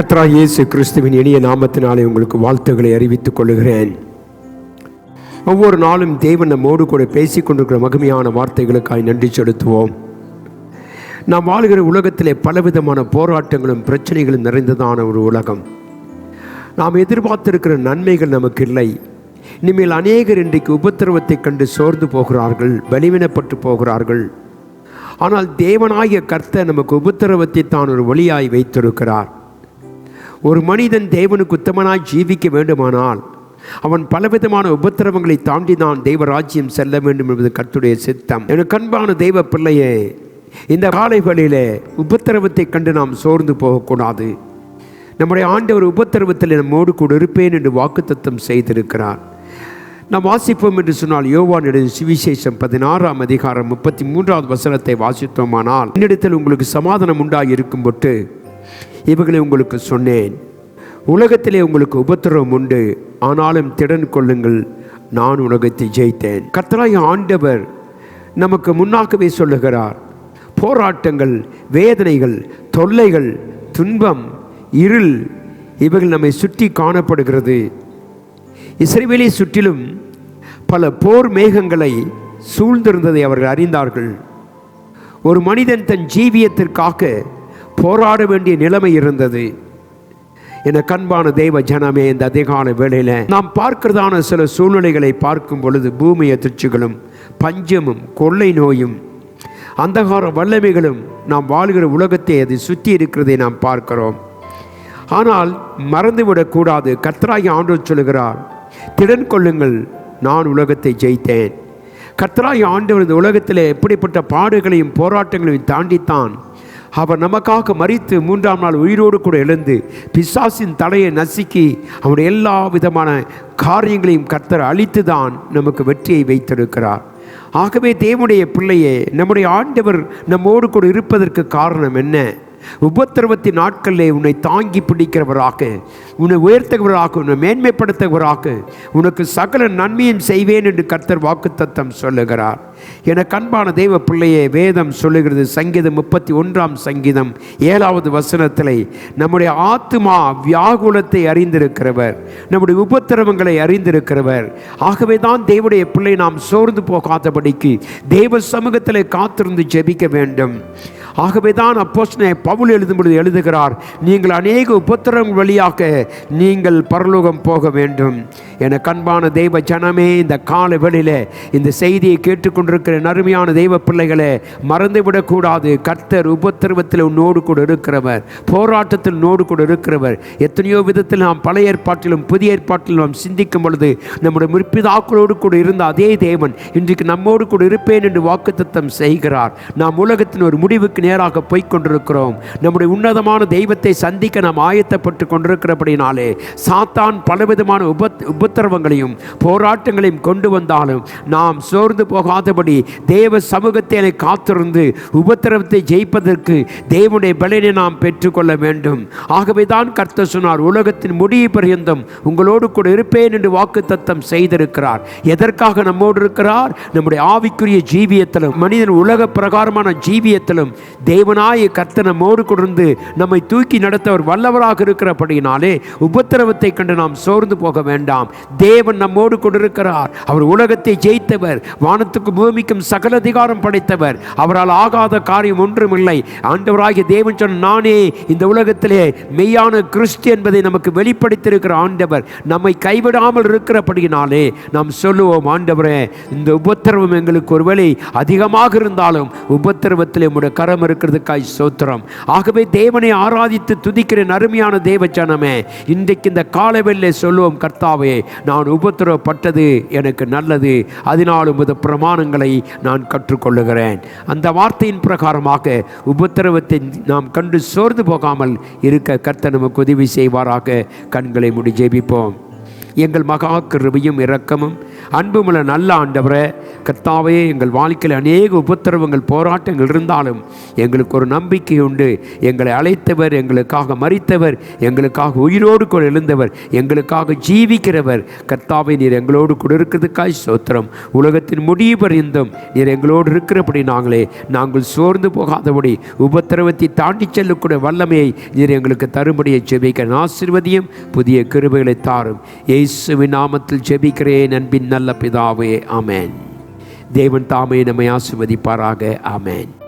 கத்ரா இயேசு கிறிஸ்துவின் இனிய நாமத்தினாலே உங்களுக்கு வாழ்த்துக்களை அறிவித்துக் கொள்கிறேன் ஒவ்வொரு நாளும் தேவன் நம்மோடு கூட பேசிக் கொண்டிருக்கிற மகிமையான வார்த்தைகளுக்காய் நன்றி செலுத்துவோம். நாம் வாழ்கிற உலகத்திலே பலவிதமான போராட்டங்களும் பிரச்சனைகளும் நிறைந்ததான ஒரு உலகம். நாம் எதிர்பார்த்திருக்கிற நன்மைகள் நமக்கு இல்லை. இனிமேல் அநேகர் இன்றைக்கு உபத்திரவத்தை கண்டு சோர்ந்து போகிறார்கள் பலிவினப்பட்டு போகிறார்கள். ஆனால் தேவனாகிய கர்த்தர் நமக்கு உபத்திரவத்தை தான் ஒரு வழியாய் வைத்திருக்கிறார். ஒரு மனிதன் தேவனுக்கு உத்தமனாய் ஜீவிக்க வேண்டுமானால் அவன் பலவிதமான உபத்திரவங்களை தாண்டி தான் தெய்வ ராஜ்யம் செல்ல வேண்டும் என்பது கத்துடைய சித்தம். எனக்கு அன்பான தெய்வ பிள்ளையே இந்த காலைகளிலே உபத்திரவத்தை கண்டு நாம் சோர்ந்து போகக்கூடாது. நம்முடைய ஆண்டவர் உபத்திரவத்தில் நம்மோடு கூட இருப்பேன் என்று வாக்குத்தத்தம் செய்திருக்கிறார். நாம் வாசிப்போம் என்று சொன்னால் யோவான் எழுதிய சுவிசேஷம் பதினாறாம் அதிகாரம் முப்பத்தி மூன்றாவது வசனத்தை வாசித்தோமானால் என்னிடத்தில் உங்களுக்கு சமாதானம் உண்டாகி இருக்கும் பொட்டு இவைகளை உங்களுக்கு சொன்னேன். உலகத்திலே உங்களுக்கு உபத்திரவம் உண்டு. ஆனாலும் திடன் கொள்ளுங்கள். நான் உலகத்தை ஜெயித்தேன். கத்தராய ஆண்டவர் நமக்கு முன்னாகவே சொல்லுகிறார். போராட்டங்கள் வேதனைகள் தொல்லைகள் துன்பம் இருள் இவைகள் நம்மை சுற்றி காணப்படுகிறது. இஸ்ரேவேலை சுற்றிலும் பல போர் மேகங்களை சூழ்ந்திருந்ததை அவர்கள் அறிந்தார்கள். ஒரு மனிதன் தன் ஜீவியத்திற்காக போராட வேண்டிய நிலைமை இருந்தது. என கண்பான தெய்வ ஜனமே இந்த அதிகால வேளையில் நாம் பார்க்கிறதான சில சூழ்நிலைகளை பார்க்கும் பொழுது பூமி அதிர்ச்சிகளும் பஞ்சமும் கொள்ளை நோயும் அந்தகார வல்லமைகளும் நாம் வாழ்கிற உலகத்தை அது சுற்றி இருக்கிறதை நாம் பார்க்கிறோம். ஆனால் மறந்துவிடக்கூடாது கத்ராகி ஆண்டு சொல்லுகிறார் திடன் கொள்ளுங்கள் நான் உலகத்தை ஜெயித்தேன். கத்ராகி ஆண்டவர் இந்த உலகத்தில் எப்படிப்பட்ட பாடுகளையும் போராட்டங்களையும் தாண்டித்தான் அவர் நமக்காக மறித்து மூன்றாம் நாள் உயிரோடு கூட எழுந்து பிசாசின் தலையை நசுக்கி அவனுடைய எல்லா விதமான காரியங்களையும் கர்த்தர் அழித்து தான் நமக்கு வெற்றியை வைத்திருக்கிறார். ஆகவே தேவனுடைய பிள்ளையே நம்முடைய ஆண்டவர் நம்மோடு கூட இருப்பதற்கு காரணம் என்ன? உபத்திரவத்தின் நாட்களிலே உன்னை தாங்கி பிடிக்கிறவராக உன்னை உயர்த்துகிறவராக உன்னை மேன்மைப்படுத்துகிறவராக உனக்கு சகல நன்மையும் செய்வேன் என்று கர்த்தர் வாக்குத்தத்தம் சொல்லுகிறார். என கண்பான தெய்வ பிள்ளையே வேதம் சொல்லுகிறது. சங்கீதம் முப்பத்தி ஒன்றாம் சங்கீதம் ஏழாவது வசனத்திலே நம்முடைய ஆத்மா வியாகுலத்தை அறிந்திருக்கிறவர். நம்முடைய உபத்திரவங்களை அறிந்திருக்கிறவர். ஆகவே தான் தேவடைய பிள்ளை நாம் சோர்ந்து போகாதபடிக்கு தேவ சமூகத்தில் காத்திருந்து ஜெபிக்க வேண்டும். ஆகவே தான் அப்போஸ்னே பவுல் எழுதும் பொழுது எழுதுகிறார் நீங்கள் அநேக உபத்திரம் வழியாக நீங்கள் பரலோகம் போக வேண்டும். என கண்பான தெய்வ ஜனமே இந்த கால வெளியில் இந்த செய்தியை கேட்டுக்கொண்டிருக்கிற நறுமையான தெய்வ பிள்ளைகளை மறந்துவிடக்கூடாது. கர்த்தர் உபத்திரவத்தில் உன்னோடு கூட இருக்கிறவர் போராட்டத்தில் உன்னோடு கூட இருக்கிறவர். எத்தனையோ விதத்தில் நாம் பழைய ஏற்பாட்டிலும் புதிய ஏற்பாட்டிலும் நாம் சிந்திக்கும் பொழுது நம்முடைய முற்பிதாக்களோடு கூட இருந்த அதே தேவன் இன்றைக்கு நம்மோடு கூட இருப்பேன் என்று வாக்குத்தத்தம் செய்கிறார். நாம் உலகத்தின் ஒரு முடிவுக்கு நேராக போய்க் கொண்டிருக்கிறோம் நம்முடைய உன்னதமான தெய்வத்தை சந்திக்க நாம் ஆயத்தப்பட்டு கொண்டிருக்கிறபடினாலே சாத்தான் பலவிதமான உப உபத்திரவங்களையும் போராட்டங்களையும் கொண்டு வந்தாலும் நாம் சோர்ந்து போகாதபடி தேவ சமூகத்திலே காத்திருந்து உபத்திரவத்தை ஜெயிப்பதற்கு தேவனுடைய பலனை நாம் பெற்றுக்கொள்ள வேண்டும். ஆகவே தான் கர்த்தர் சொன்னார் உலகத்தின் முடிவு பரியந்தம் உங்களோடு கூட இருப்பேன் என்று வாக்குத்தத்தம் செய்திருக்கிறார். எதற்காக நம்மோடு இருக்கிறார்? நம்முடைய ஆவிக்குரிய ஜீவியத்திலும் மனிதன் உலக பிரகாரமான ஜீவியத்திலும் தேவனாய கர்த்தர் நம்மோடு கொடுந்து நம்மை தூக்கி நடத்த அவர் வல்லவராக இருக்கிறபடியினாலே உபத்திரவத்தை கண்டு நாம் சோர்ந்து போக வேண்டாம். தேவன் நம்மோடு கொண்டிருக்கிறார் அவர் உலகத்தை ஜெயித்தவர் வானத்துக்கும் பூமிக்கும் சகல அதிகாரம் படைத்தவர். அவரால் ஆகாத காரியம் ஒன்றுமில்லை. ஆண்டவராகிய தேவன் சொன்ன நானே இந்த உலகத்திலே மெய்யான கிறிஸ்து என்பதை நமக்கு வெளிப்படுத்தியிருக்கிற ஆண்டவர் நம்மை கைவிடாமல் இருக்கிறபடியினாலே நாம் சொல்லுவோம் ஆண்டவரே இந்த உபத்திரவம் எங்களுக்கு ஒருவேளை அதிகமாக இருந்தாலும் உபத்திரவத்தில் உம்முடைய கரம் இருக்கிறதுக்காய் சோத்திரம். ஆகவே தேவனை ஆராதித்து துதிக்கிற நறுமையான தேவச்சனமே இன்றைக்கு இந்த காலவெல்லை சொல்லுவோம் கர்த்தாவே நான் உபத்திரவப்பட்டது எனக்கு நல்லது. அதனால் உமது பிரமாணங்களை நான் கற்றுக்கொள்ளுகிறேன். அந்த வார்த்தையின் பிரகாரமாக உபத்திரவத்தை நாம் கண்டு சோர்ந்து போகாமல் இருக்க கர்த்த நமக்கு உதவி செய்வாராக. கண்களை முடி ஜெபிப்போம். எங்கள் மகா கிருபையும் இரக்கமும் அன்புமுள்ள நல்ல ஆண்டவரே கர்த்தாவே எங்கள் வாழ்க்கையில் அநேக உபத்திரவங்கள் போராட்டங்கள் இருந்தாலும் எங்களுக்கு ஒரு நம்பிக்கை உண்டு. எங்களை அழைத்தவர் எங்களுக்காக மறித்தவர் எங்களுக்காக உயிரோடு கூட எழுந்தவர் எங்களுக்காக ஜீவிக்கிறவர். கர்த்தாவை நீர் எங்களோடு கூட இருக்கிறதுக்காய் சோத்திரம் உலகத்தின் முடிவு பறிந்தும் நீர் எங்களோடு இருக்கிறபடி நாங்களே நாங்கள் சோர்ந்து போகாதபடி உபத்திரவத்தை தாண்டி செல்லக்கூடிய வல்லமையை நீர் எங்களுக்கு தரும்படியை ஜெபிக்க ஆசிர்வதியும் புதிய கிருபைகளை தாரும். இயேசுவின் நாமத்தில் ஜெபிக்கிறேன் அன்பின் நல்ல பிதாவே ஆமென். தேவன் தாமே நம்மை ஆசிர்வதிப்பாராக ஆமென்.